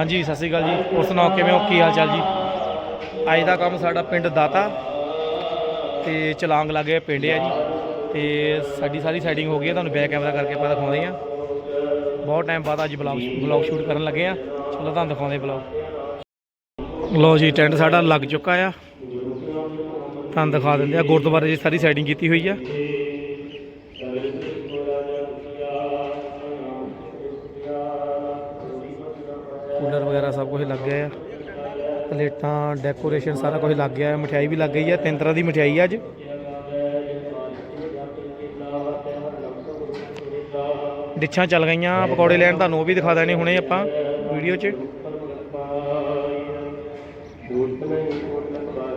ਹਾਂਜੀ, ਸਤਿ ਸ਼੍ਰੀ ਅਕਾਲ ਜੀ। ਹੋਰ ਸੁਣਾਓ, ਕਿਵੇਂ ਹੋ? ਕੀ ਹਾਲ ਚਾਲ ਜੀ? ਅੱਜ ਦਾ ਕੰਮ ਸਾਡਾ ਪਿੰਡ ਦਾਤਾ ਤੇ ਚਲਾਂਗ ਲਾਗੇ ਪਿੰਡ ਆ ਜੀ। ਤੇ ਸਾਡੀ ਸਾਰੀ ਸੈਟਿੰਗ ਹੋ ਗਈ ਹੈ ਤੁਹਾਨੂੰ ਬੈਕ ਕੈਮਰਾ ਕਰਕੇ ਆਪਾਂ ਦਿਖਾਉਂਦੇ ਆ। ਬਹੁਤ ਟਾਈਮ ਬਾਅਦ ਅੱਜ ਬਲੌਗ ਬਲੌਗ ਸ਼ੂਟ ਕਰਨ ਲੱਗੇ ਆ। ਚਲੋ, ਤੁਹਾਨੂੰ ਦਿਖਾਉਂਦੇ ਬਲੌਗ ਲੋ ਜੀ, ਟੈਂਟ ਸਾਡਾ ਲੱਗ ਚੁੱਕਾ ਆ। ਤੁਹਾਨੂੰ ਦਿਖਾ ਦਿੰਦੇ ਆ, ਗੁਰਦੁਆਰੇ ਦੀ ਸਾਰੀ ਸੈਟਿੰਗ ਕੀਤੀ ਹੋਈ ਆ। ਕੂਲਰ ਵਗੈਰਾ ਸਭ ਕੁਝ ਲੱਗ ਗਿਆ ਆ। ਪਲੇਟਾਂ ਡੈਕੋਰੇਸ਼ਨ ਸਾਰਾ ਕੁਝ ਲੱਗ ਗਿਆ ਹੈ ਮਠਿਆਈ ਵੀ ਲੱਗ ਗਈ ਹੈ ਤਿੰਨ ਤਰ੍ਹਾਂ ਦੀ ਮਠਿਆਈ ਹੈ ਅੱਜ। ਡਿੱਛਾਂ ਚੱਲ ਗਈਆਂ, ਪਕੌੜੇ ਲੈਣ ਤੁਹਾਨੂੰ ਉਹ ਵੀ ਦਿਖਾ ਦੇਣੇ ਹੁਣੇ ਆਪਾਂ ਵੀਡੀਓ 'ਚ।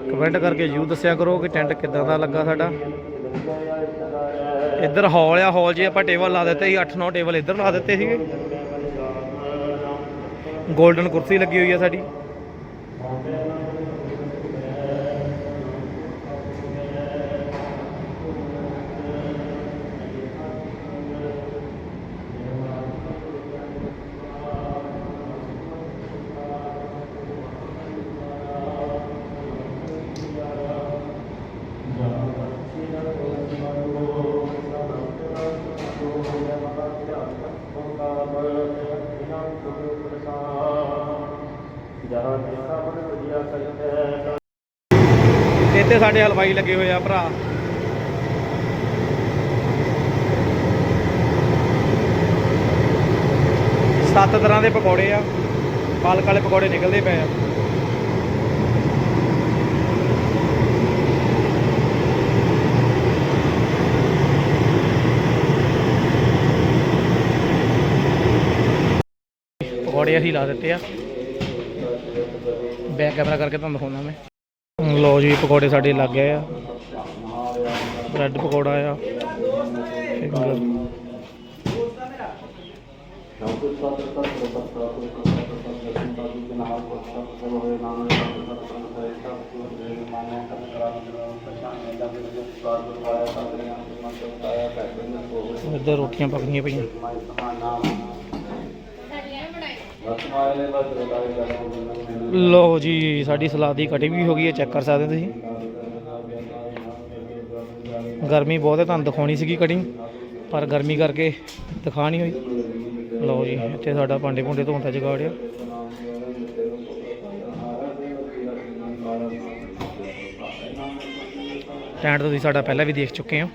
ਕਮੈਂਟ ਕਰਕੇ ਜਰੂਰ ਦੱਸਿਆ ਕਰੋ ਕਿ ਟੈਂਟ ਕਿੱਦਾਂ ਦਾ ਲੱਗਾ ਸਾਡਾ। ਇੱਧਰ ਹਾਲ ਆ, ਹਾਲ 'ਚ ਆਪਾਂ ਟੇਬਲ ਲਾ ਦਿੱਤੇ ਸੀ 8-9 ਟੇਬਲ ਇੱਧਰ ਲਾ ਦਿੱਤੇ ਸੀਗੇ। 골ਡਨ ਕੁਰਸੀ ਲੱਗੀ ਹੋਈ ਹੈ ਸਾਡੀ। ਇੱਥੇ ਸਾਡੇ ਹਲਵਾਈ ਲੱਗੇ ਹੋਏ ਆ ਭਰਾ। ਸੱਤ ਤਰ੍ਹਾਂ ਦੇ ਪਕੌੜੇ ਆ। ਪਾਲਕ ਵਾਲੇ ਪਕੌੜੇ ਨਿਕਲਦੇ ਪਏ ਆ। ਪਕੌੜੇ ਅਸੀਂ ਲਾ ਦਿੱਤੇ ਆ। ਬੈਕ ਕੈਮਰਾ ਕਰਕੇ ਤੁਹਾਨੂੰ ਦਿਖਾਉਂਦਾ ਮੈਂ। ਲੋ ਜੀ, ਪਕੌੜੇ ਸਾਡੇ ਲੱਗ ਗਏ ਆ। ਬ੍ਰੈਡ ਪਕੌੜਾ ਆ। ਫਿੰਗਰ ਇੱਧਰ ਰੋਟੀਆਂ ਪੱਕਦੀਆਂ ਪਈਆਂ। ਲੋ ਜੀ, ਸਾਡੀ ਸਲਾਦ ਦੀ ਕਟਿੰਗ ਵੀ ਹੋ ਗਈ ਹੈ ਚੈੱਕ ਕਰ ਸਕਦੇ ਤੁਸੀਂ। ਗਰਮੀ ਬਹੁਤ ਹੈ, ਤੁਹਾਨੂੰ ਦਿਖਾਉਣੀ ਸੀਗੀ ਕਟਿੰਗ ਪਰ ਗਰਮੀ ਕਰਕੇ ਦਿਖਾ ਨਹੀਂ ਹੋਈ। ਲਓ ਜੀ, ਇੱਥੇ ਸਾਡਾ ਭਾਂਡੇ ਭੁੰਡੇ ਧੋਣ ਦਾ ਜੁਗਾੜ ਆ। ਟੈਂਟ ਤੁਸੀਂ ਸਾਡਾ ਪਹਿਲਾਂ ਵੀ ਦੇਖ ਚੁੱਕੇ ਹੋ।